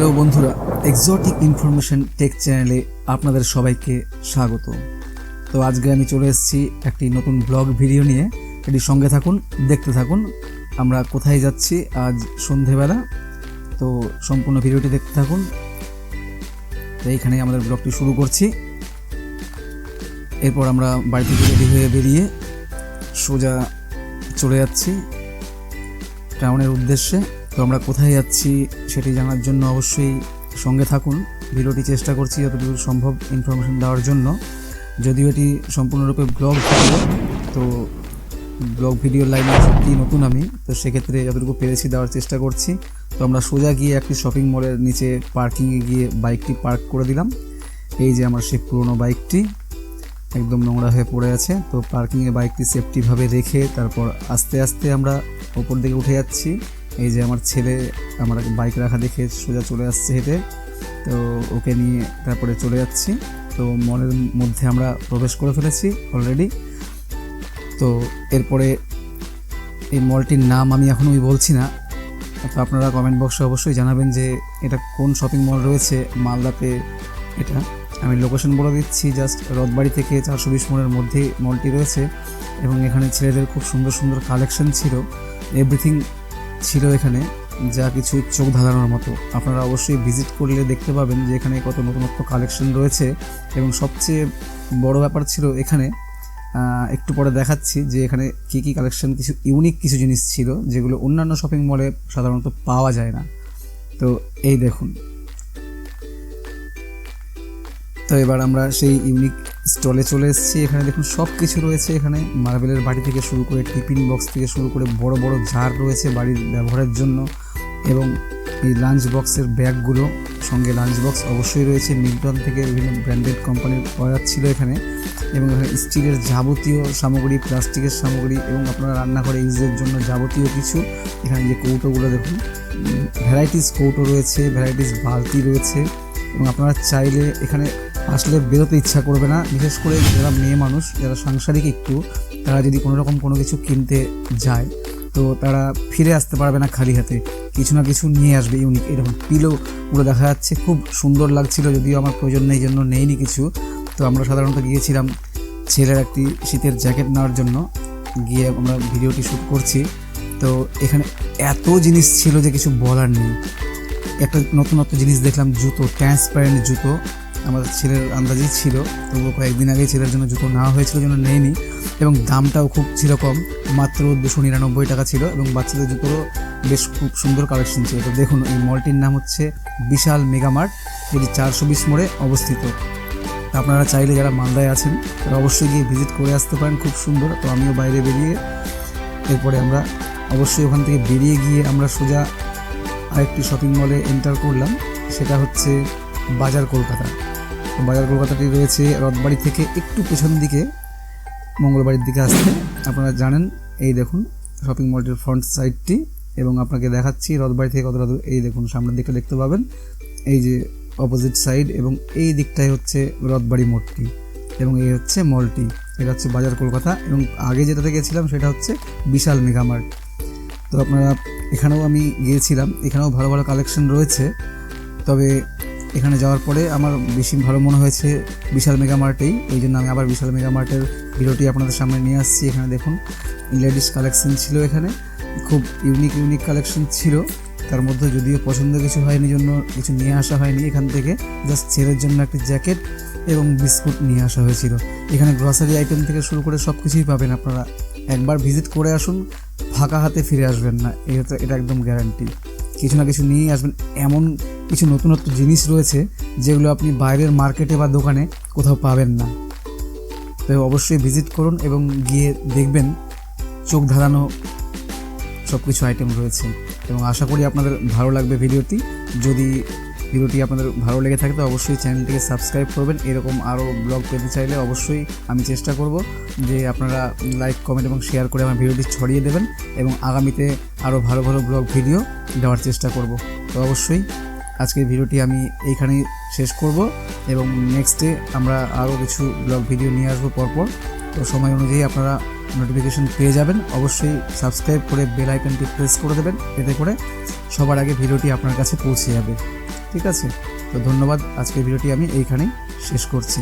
Hello বন্ধুরা exotic information take চ্যানেলে আপনাদের সবাইকে স্বাগত। তো আজকে আমি চলে এসেছি একটি নতুন ব্লগ ভিডিও নিয়ে। এটি সঙ্গে থাকুন, দেখতে থাকুন। আমরা কোথায় যাচ্ছি আজ সন্ধেবেলা, তো সম্পূর্ণ ভিডিওটি দেখতে থাকুন। তো এইখানে আমাদের ব্লগটি শুরু করছি। এরপর আমরা বাড়ি থেকে রেডি হয়ে বেরিয়ে সোজা চলে যাচ্ছি। টাউনের উদ্দেশ্যে। তো আমরা কোথায় যাচ্ছি সেটি জানার জন্য অবশ্যই সঙ্গে থাকুন। ভিডিওটি চেষ্টা করছি যতটুকু সম্ভব ইনফরমেশন দেওয়ার জন্য। যদিও এটি সম্পূর্ণরূপে ব্লগ ভিডিও তো ব্লগ ভিডিও লাইনে সত্যি নতুন আমি, তো সেক্ষেত্রে যতটুকু পেরেছি দেওয়ার চেষ্টা করছি। তো আমরা সোজা গিয়ে একটি শপিং মলের নিচে পার্কিংয়ে গিয়ে বাইকটি পার্ক করে দিলাম। এই যে আমার সেই পুরনো বাইকটি একদম নোংরা হয়ে পড়ে আছে। তো পার্কিংয়ে বাইকটি সেফটিভাবে রেখে তারপর আস্তে আস্তে আমরা ওপর দিকে উঠে যাচ্ছি। এই যে আমার ছেলে আমার বাইক রাখা দেখে সোজা চলে আসছে হেঁটে। তো ওকে নিয়ে তারপরে চলে যাচ্ছি। তো মলের মধ্যে আমরা প্রবেশ করে ফেলেছি অলরেডি তো এরপরে এই মলটির নাম আমি এখন ওই বলছি না। তো আপনারা কমেন্ট বক্সে অবশ্যই জানাবেন যে এটা কোন শপিং মল রয়েছে, মালদাতে এটা। আমি লোকেশন বলে দিচ্ছি জাস্ট রথবাড়ি থেকে চারশো বিশ মনের মধ্যেই মলটি রয়েছে। এবং এখানে ছেলেদের খুব সুন্দর সুন্দর কালেকশন ছিল। এভরিথিং ছিল এখানে, যা কিছু চোখ ধাঁধানোর মতো। আপনারা অবশ্যই ভিজিট করলে দেখতে পাবেন যে এখানে কত নতুনত্ব কালেকশন রয়েছে এবং সবচেয়ে বড় ব্যাপার ছিল এখানে একটু পরে দেখাচ্ছি যে এখানে কী কী কালেকশন কিছু ইউনিক কিছু জিনিস ছিল যেগুলো অন্যান্য শপিং মলে সাধারণত পাওয়া যায় না। তো এই দেখুন। তো এবার আমরা সেই ইউনিক স্টলে চলে এসেছি। এখানে দেখুন সব কিছু রয়েছে। এখানে মার্বেলের বাড়ি থেকে শুরু করে টিফিন বক্স থেকে শুরু করে বড় বড় জার রয়েছে বাড়ির ব্যবহারের জন্য এবং এই লাঞ্চ বক্সের ব্যাগগুলো সঙ্গে লাঞ্চ বক্স অবশ্যই রয়েছে। মিল্টন থেকে বিভিন্ন ব্র্যান্ডেড কোম্পানির অর্ডার ছিল এখানে এবং এখানে স্টিলের যাবতীয় সামগ্রী, প্লাস্টিকের সামগ্রী এবং আপনারা রান্নাঘরে ইউজের জন্য যাবতীয় কিছু। এখানে যে কৌটোগুলো দেখুন ভ্যারাইটিস কৌটো রয়েছে, ভ্যারাইটিস বালতি রয়েছে এবং আপনারা চাইলে এখানে আসলে বেরোতে ইচ্ছা করবে না। বিশেষ করে যারা মেয়ে মানুষ, যারা সাংসারিক একটু, তারা যদি কোনো রকম কোনো কিছু কিনতে যায়, তো তারা ফিরে আসতে পারবে না খালি হাতে। কিছু না কিছু নিয়ে আসবে ইউনিক এরকম পিলো পুরো দেখা যাচ্ছে খুব সুন্দর লাগছিল, যদিও আমার প্রয়োজন নেই জন্য নেইনি কিছু। তো আমরা সাধারণত গিয়েছিলাম ছেলের একটি শীতের জ্যাকেট নেওয়ার জন্য। গিয়ে আমরা ভিডিওটি শ্যুট করছি। তো এখানে এত জিনিস ছিল যে কিছু বলার নেই। একটা নতুনত্ব জিনিস দেখলাম, জুতো ট্রান্সপারেন্ট জুতো। আমার ছেলের আন্দাজেই ছিল, তবুও কয়েকদিন আগেই ছেলের জন্য জুতো নেওয়া হয়েছিল, জন্য নেয়নি এবং দামটাও খুব ছিল কম, মাত্র দুশো নিরানব্বই টাকা ছিল এবং বাচ্চাদের জুতোরও বেশ খুব সুন্দর কালেকশন ছিল। তো দেখুন, এই মলটির নাম হচ্ছে বিশাল মেগামার্ট যেটি চারশো বিশ মোড়ে অবস্থিত। আপনারা চাইলে যারা মালদায় আছেন, তারা অবশ্যই গিয়ে ভিজিট করে আসতে পারেন, খুব সুন্দর। তো আমিও বাইরে বেরিয়ে এরপরে আমরা অবশ্যই ওখান থেকে বেরিয়ে গিয়ে আমরা সোজা আরেকটি শপিং মলে এন্টার করলাম। সেটা হচ্ছে বাজার কলকাতা। বাজার কলকাতাটি রয়েছে রথবাড়ি থেকে একটু পেছন দিকে, মঙ্গলবাড়ির দিকে আসতে। আপনারা জানেন, এই দেখুন শপিং মলটির ফ্রন্ট সাইডটি এবং আপনাকে দেখাচ্ছি রথবাড়ি থেকে কতটা দূর। এই দেখুন, সামনের দিকটা দেখতে পাবেন। এই যে অপোজিট সাইড এবং এই দিকটাই হচ্ছে রথবাড়ি মোড়টি এবং এই হচ্ছে মলটি এটা হচ্ছে বাজার কলকাতা এবং আগে যেটাতে গেছিলাম সেটা হচ্ছে বিশাল মেগামার্ট তো আপনারা, এখানেও আমি গিয়েছিলাম। এখানেও ভালো ভালো কালেকশন রয়েছে। তবে এখানে যাওয়ার পরে আমার বেশি ভালো মনে হয়েছে বিশাল মেগা মার্টেই। এই জন্য আমি আবার বিশাল মেগা মার্টের ভিডিওটি আপনাদের সামনে নিয়ে আসছি। এখানে দেখুন, লেডিস কালেকশন ছিল এখানে। খুব ইউনিক ইউনিক কালেকশন ছিল। তার মধ্যে যদিও পছন্দ কিছু হয়নি জন্য কিছু নিয়ে আসা হয়নি। এখান থেকে জাস্ট ছেলের জন্য একটি জ্যাকেট এবং বিস্কুট নিয়ে আসা হয়েছিল। এখানে গ্রসারি আইটেম থেকে শুরু করে সব কিছুই পাবেন আপনারা। একবার ভিজিট করে আসুন, ফাঁকা হাতে ফিরে আসবেন না। এটা এটা একদম গ্যারান্টি কিছু না কিছু নিয়েই আসবেন। এমন কিছু নতুনত্ব জিনিস রয়েছে যেগুলো আপনি বাইরের মার্কেটে বা দোকানে কোথাও পাবেন না। তো অবশ্যই ভিজিট করুন এবং গিয়ে দেখবেন চোখ ধাঁধানো সব কিছু আইটেম রয়েছে। এবং আশা করি আপনাদের ভালো লাগবে ভিডিওটি। যদি ভিডিওটি আপনাদের ভালো লেগে থাকে তো অবশ্যই চ্যানেলটিকে সাবস্ক্রাইব করবেন। এরকম আরও ব্লগ পেতে চাইলে অবশ্যই আমি চেষ্টা করব যে আপনারা লাইক, কমেন্ট এবং শেয়ার করে আমার ভিডিওটি ছড়িয়ে দেবেন এবং আগামীতে আরও ভালো ভালো ব্লগ, ভিডিও দেওয়ার চেষ্টা করব। তো অবশ্যই আজকের ভিডিওটি আমি এইখানেই শেষ করব এবং নেক্সটে আমরা আরও কিছু ব্লগ ভিডিও নিয়ে আসব পরপর। তো সময় অনুযায়ী আপনারা নোটিফিকেশন পেয়ে যাবেন। অবশ্যই সাবস্ক্রাইব করে বেল আইকনটি প্রেস করে দেবেন। এতে করে সবার আগে ভিডিওটি আপনার কাছে পৌঁছে যাবে। ঠিক আছে? তো ধন্যবাদ। আজকের ভিডিওটি আমি এইখানেই শেষ করছি।